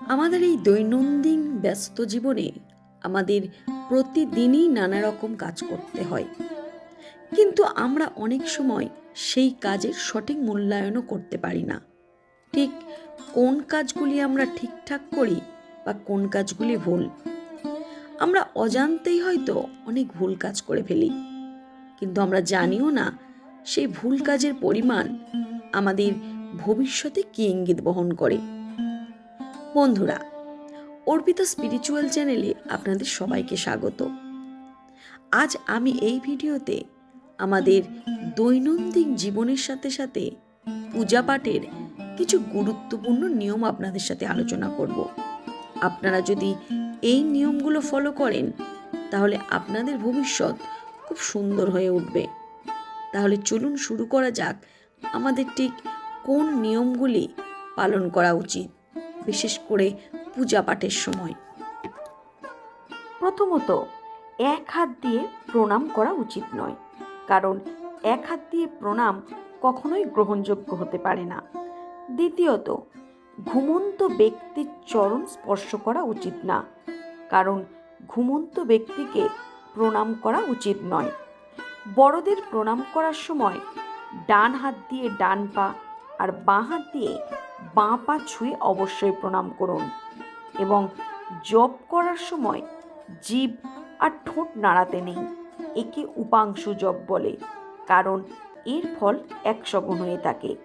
আমাদের এই দৈনন্দিন ব্যস্ত জীবনে আমাদের প্রতিদিনই নানা রকম কাজ করতে হয়। কিন্তু আমরা অনেক সময় সেই কাজের সঠিক মূল্যায়নও করতে পারি না। ঠিক কোন কাজগুলি আমরা ঠিকঠাক করি বা কোন কাজগুলি ভুল? আমরা অজান্তেই হয়তো অনেক ভুল কাজ করে ফেলি। কিন্তু আমরা জানিও না সেই ভুল কাজের পরিমাণ আমাদের ভবিষ্যতে কী ইঙ্গিত বহন করে। বন্ধুরা, অর্পিতা স্পিরিচুয়াল চ্যানেলে আপনাদের সবাইকে স্বাগত। আজ আমি এই ভিডিওতে আমাদের দৈনন্দিন জীবনের সাথে সাথে পূজা পাঠের কিছু গুরুত্বপূর্ণ নিয়ম আপনাদের সাথে আলোচনা করব। আপনারা যদি এই নিয়মগুলো ফলো করেন, তাহলে আপনাদের ভবিষ্যৎ খুব সুন্দর হয়ে উঠবে। তাহলে চলুন শুরু করা যাক, আমাদের ঠিক কোন নিয়মগুলি পালন করা উচিত। বিশেষ করে পূজা পাঠের সময়। প্রথমত, এক হাত দিয়ে প্রণাম করা উচিত নয়, কারণ এক হাত দিয়ে প্রণাম কখনোই গ্রহণযোগ্য হতে পারে না। দ্বিতীয়ত, ঘুমন্ত ব্যক্তির চরণ স্পর্শ করা উচিত না, কারণ ঘুমন্ত ব্যক্তিকে প্রণাম করা উচিত নয়। বড়দের প্রণাম করার সময় ডান হাত দিয়ে ডান পা আর বাঁ হাত দিয়ে বাঁ পা ছুঁয়ে অবশ্যই প্রণাম করুন এবং জপ করার সময় জীব আর ঠোঁট নাড়াতে নেই, একে উপাংশু জপ বলে, কারণ এর ফল একশো হয়ে থাকে।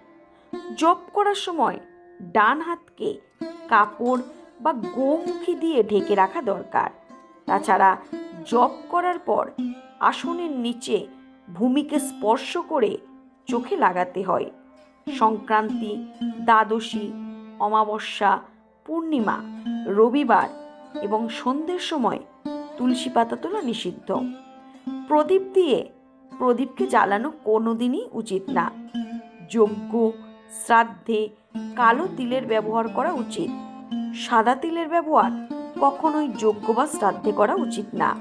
জপ করার সময় ডান হাতকে কাপড় বা গোমুখী দিয়ে ঢেকে রাখা দরকার। তাছাড়া জপ করার পর আসনের নিচে ভূমিকে স্পর্শ করে চোখে লাগাতে হয়। সংক্রান্তি, দ্বাদশী, অমাবস্যা, পূর্ণিমা, রবিবার এবং সন্ধ্যের সময় তুলসী পাতা তোলা নিষিদ্ধ। প্রদীপ দিয়ে প্রদীপকে জ্বালানো কোনোদিনই উচিত না। যজ্ঞ, শ্রাদ্ধে কালো তিলের ব্যবহার করা উচিত। সাদা তিলের ব্যবহার কখনোই যজ্ঞ বা শ্রাদ্ধে করা উচিত না।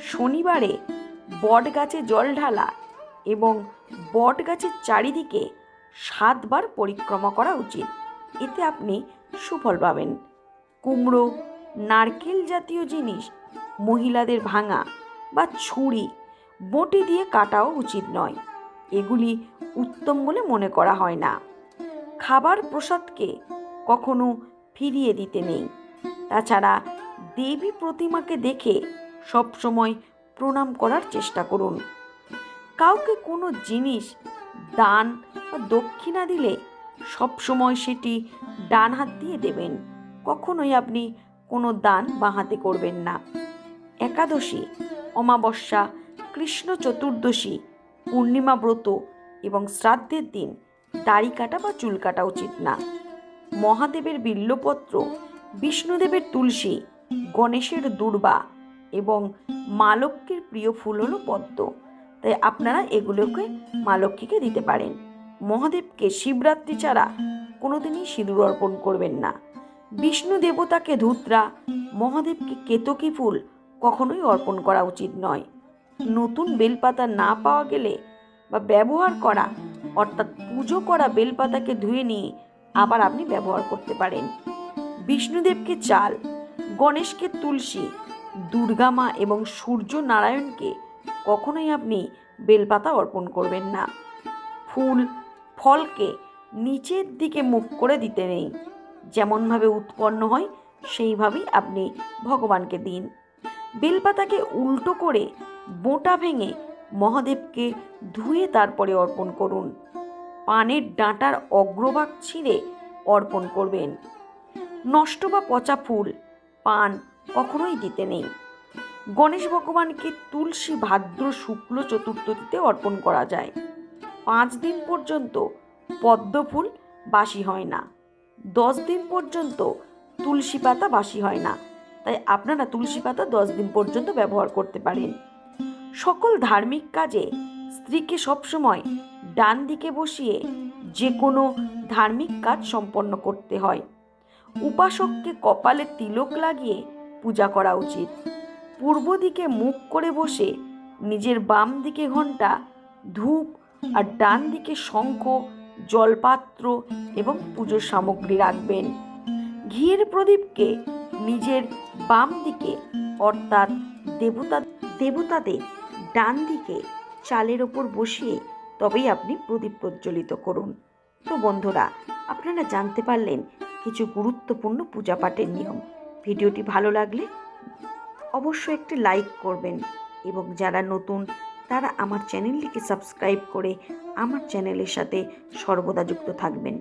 শনিবারে বট গাছে জল ঢালা এবং বট গাছের চারিদিকে সাতবার পরিক্রমা করা উচিত। এতে আপনি সুফল পাবেন। কুমড়ো, নারকেল জাতীয় জিনিস, মহিলাদের ভাঙা বা ছুরি, বটি দিয়ে কাটাও উচিত নয়। এগুলি উত্তম বলে মনে করা হয় না। খাবার প্রসাদকে কখনো ফিরিয়ে দিতে নেই। তাছাড়া দেবী প্রতিমাকে দেখে সবসময় প্রণাম করার চেষ্টা করুন। কাউকে কোনো জিনিস দান বা দক্ষিণা দিলে সবসময় সেটি ডান হাত দিয়ে দেবেন। কখনোই আপনি কোনো দান বাঁ হাতে করবেন না। একাদশী, অমাবস্যা, কৃষ্ণ চতুর্দশী, পূর্ণিমা ব্রত এবং শ্রাদ্ধের দিন দাড়ি কাটা বা চুল কাটা উচিত না। মহাদেবের বিল্লপত্র, বিষ্ণুদেবের তুলসী, গণেশের দুর্বা এবং মা লক্ষ্মীর প্রিয় ফুল হল পদ্ম। তাই আপনারা এগুলোকে মা লক্ষ্মীকে দিতে পারেন। মহাদেবকে শিবরাত্রি ছাড়া কোনোদিনই সিঁদুর অর্পণ করবেন না। বিষ্ণু দেবতাকে ধুতরা, মহাদেবকে কেতকী ফুল কখনোই অর্পণ করা উচিত নয়। নতুন বেলপাতা না পাওয়া গেলে বা ব্যবহার করা, অর্থাৎ পুজো করা বেলপাতাকে ধুয়ে নিয়ে আবার আপনি ব্যবহার করতে পারেন। বিষ্ণুদেবকে চাল, গণেশকে তুলসী, দুর্গা মা এবং সূর্য নারায়ণকে কখনোই আপনি বেলপাতা অর্পণ করবেন না। ফুল, ফলকে নিচের দিকে মুখ করে দিতে নেই। যেমনভাবে উৎপন্ন হয়, সেইভাবেই আপনি ভগবানকে দিন। বেলপাতাকে উল্টো করে বোঁটা ভেঙে মহাদেবকে ধুয়ে তারপরে অর্পণ করুন। পানের ডাঁটার অগ্রভাগ ছিঁড়ে অর্পণ করবেন। নষ্ট বা পচা ফুল পান কখনোই দিতে নেই। গণেশ ভগবানকে তুলসী ভাদ্র শুক্ল চতুর্থীতে অর্পণ করা যায়। পাঁচ দিন পর্যন্ত পদ্মফুল বাসি হয় না। দশ দিন পর্যন্ত তুলসী পাতা বাসি হয় না। তাই আপনারা তুলসী পাতা দশ দিন পর্যন্ত ব্যবহার করতে পারেন। সকল ধার্মিক কাজে স্ত্রীকে সবসময় ডান দিকে বসিয়ে যে কোনো ধার্মিক কাজ সম্পন্ন করতে হয়। উপাসককে কপালে তিলক লাগিয়ে পূজা করা উচিত। পূর্ব দিকে মুখ করে বসে নিজের বাম দিকে ঘণ্টা, ধূপ আর ডান দিকে শঙ্খ, জলপাত্র এবং পুজোর সামগ্রী রাখবেন। ঘিয়ের প্রদীপকে নিজের বাম দিকে অর্থাৎ দেবতা, দেবতাদের ডান দিকে চালের ওপর বসিয়ে তবেই আপনি প্রদীপ প্রজ্বলিত করুন। তো বন্ধুরা, আপনারা জানতে পারলেন কিছু গুরুত্বপূর্ণ পূজা পাঠের নিয়ম। ভিডিওটি ভালো লাগলে অবশ্যই একটি লাইক করবেন। এবং যারা নতুন, তারা আমার চ্যানেলটিকে সাবস্ক্রাইব করে আমার চ্যানেলের সাথে সর্বদা যুক্ত থাকবেন।